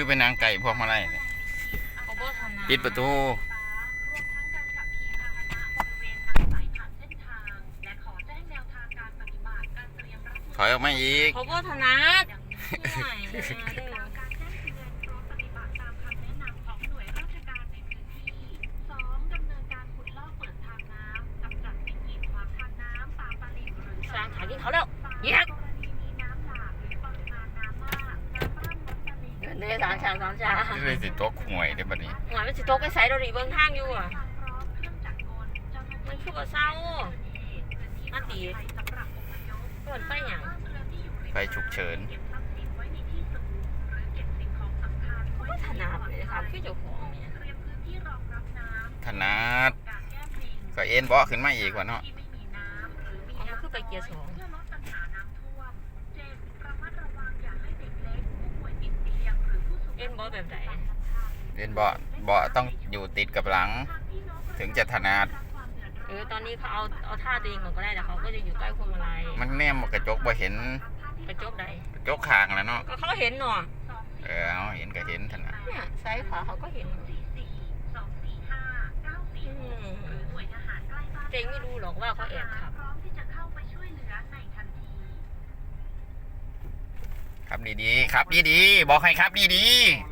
คือเป็นนางไก่พวกมาไล่เนี่ยเขาบ่ทำนะปิดประตูถอยออกมาอีกเขาบ่ถนัดห่วยเด้อ สร้างขากินเขาแล้วแยก เดินเด้อสามชาสามชาที่เลยสิตกหวยได้บัดนี้หวานมันสิตกไปใส่ดอรีเบิ่งทางอยู่อะมันคือบ่เศร้าอันตีเปิดไปหยังไฟฉุกเฉินเขาบ่ถนัดเลยครับคือเจ้าของเนี่ยธนาดก็เอ็นเบาะขึ้นมาอีกว่าเนาะเอามันคือไปเกียร์สองเอ็น บอแบบไหนเอ็นเบาะเบาะต้องอยู่ติดกับหลัง ถึงจะถนัดเออตอนนี้เขาเอาเอาท่าตัวเองก่อนก็ได้แต่เขาก็จะอยู่ใต้พวงมาลัยมันแนมกระจกบ่เห็นกระจกใดกระจกคางแล้วเนาะก็เขาเห็นหนอเออเอาเห็นก็เห็นถนัดเนี่ยซ้ายขวาเขาก็เห็นอืมเจงไม่รู้หรอกว่าเขาแอบขับ ครับดีๆครับดีๆบอกให้ครับดี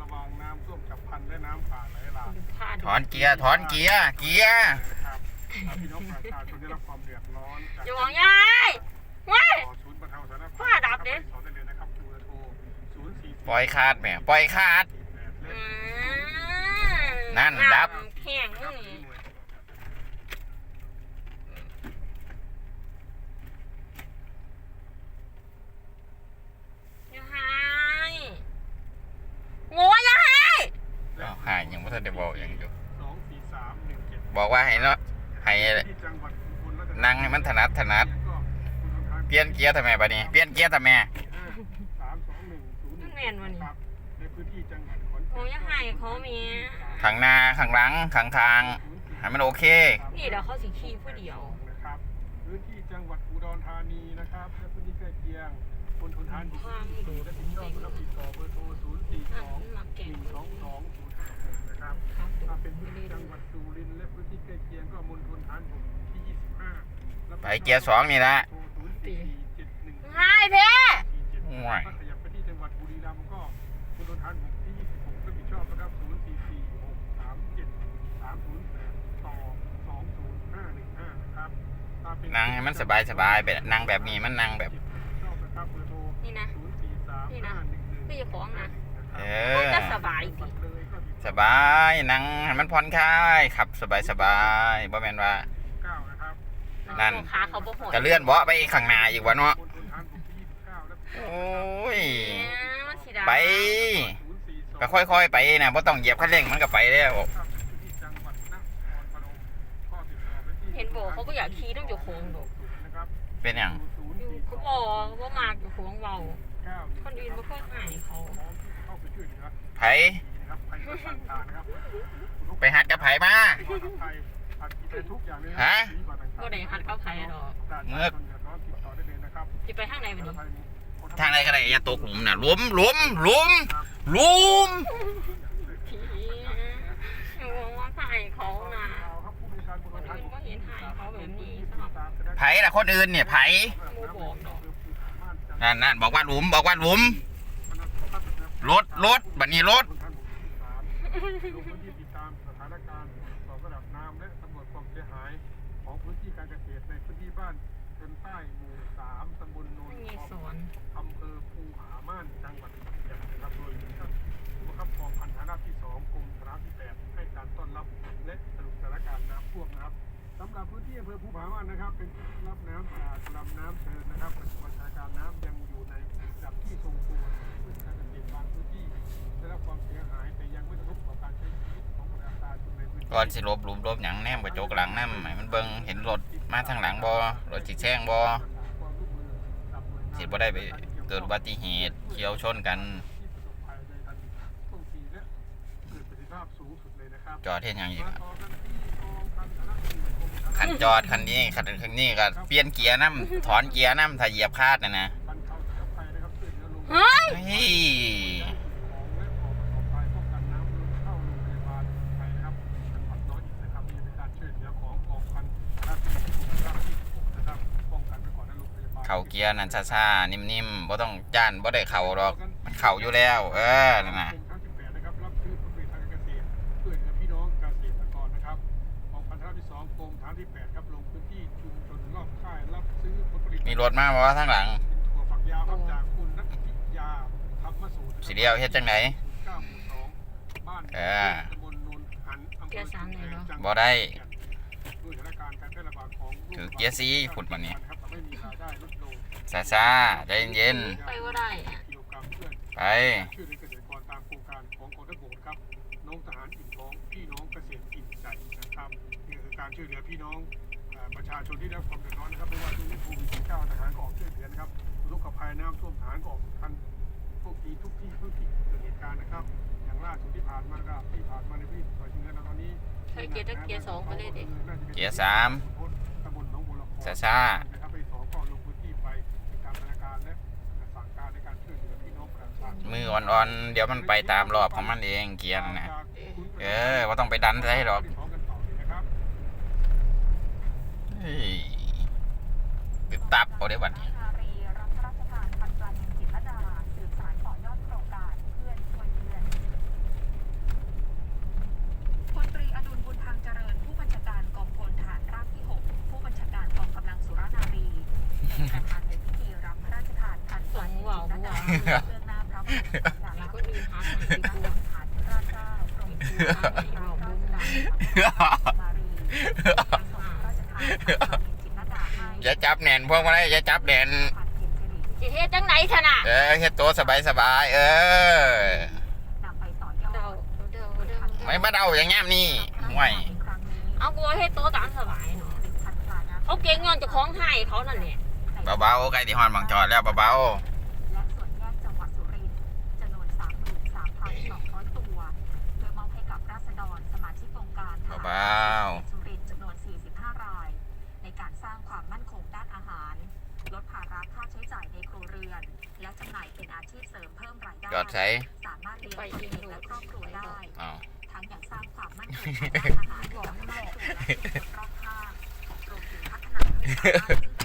ระวังน้ำท่วมฉับพลันและน้ำป่าไหลหลากดูผ้าๆดูถอนเกียร์ถอนเกียร์เกียร์นะครับพี่น้องประชาชนได้รับความเดือดร้อนจากอย่าบอกยายว้ายต่อศูนย์บรรเทาสาธารณภัยฟ้าดับดิ สอนได้เลยนะครับดูโทรศูนย์สี่ปล่อยคาดแหม่ปล่อยคาดอืมนั่นดับแข็งนี่อย่าให้โง่อย่าให้ อ้าวหายยังไม่ทันได้บอกอย่างอยู่ สองสี่สามหนึ่งเจ็ด บอกว่าให้เนาะให้ที่จังหวัดอุบลราชธานีนั่งให้มันถนัดถนัดก็คุณทางเปลี่ยนเกียร์ทำไมบัดนี้เปลี่ยนเกียร์ทำไมสามสองหนึ่งศูนย์มันแม่นวะนี่ครับในพื้นที่จังหวัดขอนแก่นโง่อย่าให้เขามีข้างหน้าข้างหลังข้างทางให้มันโอเค นี่เดี๋ยวเขาสิขี่ผู้เดียวนะครับพื้นที่จังหวัดอุดรธานีนะครับและพื้นที่ใกล้เคียงคนทุนทานบุกที่ดูและติดต่อรับติดต่อเบอร์โทรศูนย์สี่สนั่นองมันมาหเก่งนึ่งสองสองศูนย์ห้าหกนะครับครับดูถ้าเป็นพื้นดีที่ๆจังหวัดสุรินทร์และพื้นที่ใกล้เคียงก็มณฑลฐานบกที่ 25ไปเกียร์สองนี่ละโทร04471ให้เพ่โอ้ยถ้าขยับไปที่จังหวัดบุรีรัมย์ก็มณฑลฐานบกที่ 26รับผิดชอบนะครับ 044637 308ต่อ20515นะครับถ้าเป็นนั่งให้มันสบายสบายๆแบบนั่งแบบนี้มันนั่งแบบชอบนะครับเบอร์โทร นี่นะ 043 นี่นะ511พี่จะฟ้องนะเอมันอก็สบายสิเลยก็ติดสบายนั่งให้มันผ่อนคลายขับสบายสบายบ่แม่นว่า9นะครับนั่นขาเขาบ่หดก็เลื่อนเบาะไปข้างหน้าอีกวะเนาะมณฑลฐานบกที่29และโอ้ย เนี่ยมันสิดาไป ก็ค่อยๆไปนะบ่ต้องเหยียบคันเร่งมันก็ไปแล้วเห็นบอกเขาก็อยากขี่ต้องอยู่โค้งดอกเป็นหยังอยู่เขาบอกว่ามากอยู่โค้งเบา คนอื่นไม่ค่อยหายเขาไผไปหัดกับไผมาฮะก็ได้หัดเข้าไผ่หรอกเมือกจะไปทางไหนวันนี้ทางไหนก็ได้อย่าตกหลุมนะหลุมหลุมหลุมหลุมผีอยู่ว่าหายเขานะคนอื่นก็เห็นหายเขาแบบนี้สำหรับไผล่ะคนอื่นเนี่ยไผโมบอกดอก นั่นนั่นบอกว่าหลุมบอกว่าหลุมรถรถบัดนี้รถลงพื้นที่ติดตามสถานการณ์สอบระดับน้ำและสำรวจความเสียหาย ของพื้นที่การเกษตรในพื้นที่บ้านเดินใต้หมู่สามตำบลโนนทสองอำเภอภูผาม่านจังหวัดขอนแก่นนะครับโดยท่านผู้บังคับกองพันฐานราที่สองกรมฐานราบที่แปดให้การต้อนรับและสรุปสถานการณ์น้ำท่วมนะครับสำหรับพื้นที่อำเภอภูผาม่านนะครับ เป็นพื้นที่รับน้ำจากลำน้ำเชิญนะครับปัจจุบันสถานการณ์น้ำยัง ความเสียหายแต่ยังไม่กระทบต่อการใช้ชีวิตของประชาชนในพื้นที่ก่อนสิหลบหลุมหลบหยังแนมกระจกหลังนำให้มันเบิ่งเห็นรถมาทางหลังบ่รถสิแซงบ่สิบ่ได้ไปเกิดอุบัติเหตุเฉียวชนกันจอดเฮ็ดหยังอีกอะคันจอดคันนี้คันคันนี้ก็เปลี่ยนเกียร์นํถอนเกียร์นํถ้าเหยียบคาดน่ะนะเฮ้ย เฮ้ยาเกียร์นั่นซ่าๆนิ่มๆบ่ต้องจ้านบ่ได้เข่าดอกมันเข่าอยู่แล้ว เออนั่นน่ะกรมทั้ง18นะครับรับซื้อผลผลิตทางการเกษตรเพื่อเหลือพี่น้องเกษตรกรนะครับของพันธะที่สองกรมฐานที่แปดครับลงพื้นที่ชุมชนรอบค่ายรับซื้อผลผลิตมีรถมาบ่ทางหลังถั่วฝักยาวครับจากคุณนัทธิยาธรรมสูตรสิเดียวเฮ็ดจังไดเก้าหมู่สองบ้านเออตำบลโนนหันอำเภอชุมแพจังหวัดบ่ได้ด้วยสถานการณ์การแพร่ระบาดของโรคถือเกียร์สีพุ่นมานี่ ครับทำให้มีราซาใจเย็นไปบ่ได้อะกิโลกรัมเพื่อนๆไป ช่วยเหลือเกษตรกรตามโครงการของกองทัพบกนะครับน้องทหารอิ่มท้องพี่น้องเกษตรอิ่มใจนะครับนี่คือการช่วยเหลือพี่น้องเอ่อประชาชนที่ได้รับความเดือดร้อนนะครับไม่ว่าจะเป็นโควิด19ทหารก็ออกช่วยเหลือนะครับอุทกภัยน้ำท่วมทหารก็ออกทันทุกทีทุกที่ทุกที่เกิดเหตุการณ์นะครับ อย่างล่าสุดที่ผ่านมาก็ที่ผ่านมาในพี่ต่อยเงินตอนนี้ใช้เกียร์ตะเกียร์สองไปเลยดิ เกียร์สาม ตำบลหนองบัวลำพู ซานะ มืออ่อนๆ เดี๋ยวมันไปตามรอบของมันเองเกียร์นั่นน่ะเออว่าต้องไปดันใส่หรอกเฮ้ยตึบตับเอาได้บัดนี้ชารีรับพระราชทานพันปลานินจิตรลดาสืบสานต่อยอดโครงการเพื่อนช่วยเพื่อนพลตรีอดุลบุญทางเจริญผู้บัญชาการกองพลทหารราบที่6ผู้บัญชาการกองกำลังสุรนารีเป็นประธานในพิธีรับพระราชทานพันปลานินจิตรลดาเบื้ องหน้าพระบรมศาลามีลักษคนณ์อื่นหาทางที่ดีตั้งกว่าฐานราชเจ้ากรมหลวงราชการมารีส่งพระราชทานพันปลานินจิตรลดาให้อย่าจับแน่นพวกมาได้อย่าจับแน่นสิเฮ็ดจังไหนซะน่ะเออเฮ็ดตัวสบายๆเออนำไปต่อยอเดาดเดาเดาไม่มาเดาอย่างงี้นี่ห่วยเอากูเฮ็ดโตตามสบายเนาะเขาเก่งย้อนเจ้าของให้เขานั่นแหละเบาๆใกล้ที่ฮอนบางจอดแล้วเบาและส่วนแยกจังหวัดสุรินทร์จำนวน 33,200 ตัว โดยมอบให้กับราษฎรสมาชิก องค์การทหารๆเบาสุรินทร์จำนวน 45 ราย ในการสร้างความมั่นคงด้านอาหาร ลดภาระค่าใช้จ่ายในครัวเรือน และจำหน่ายเป็นอาชีพเสริมเพิ่มรายได้ๆจอดใช้สามารถเลี้ยงตัวเองและครอบครัวได้ อ้าว ทั้งยังสร้างความมั่นคงทางด้านอาหารกับครอบครัวและชุมชนรอบข้างรวมถึงพัฒนาให้สามารถ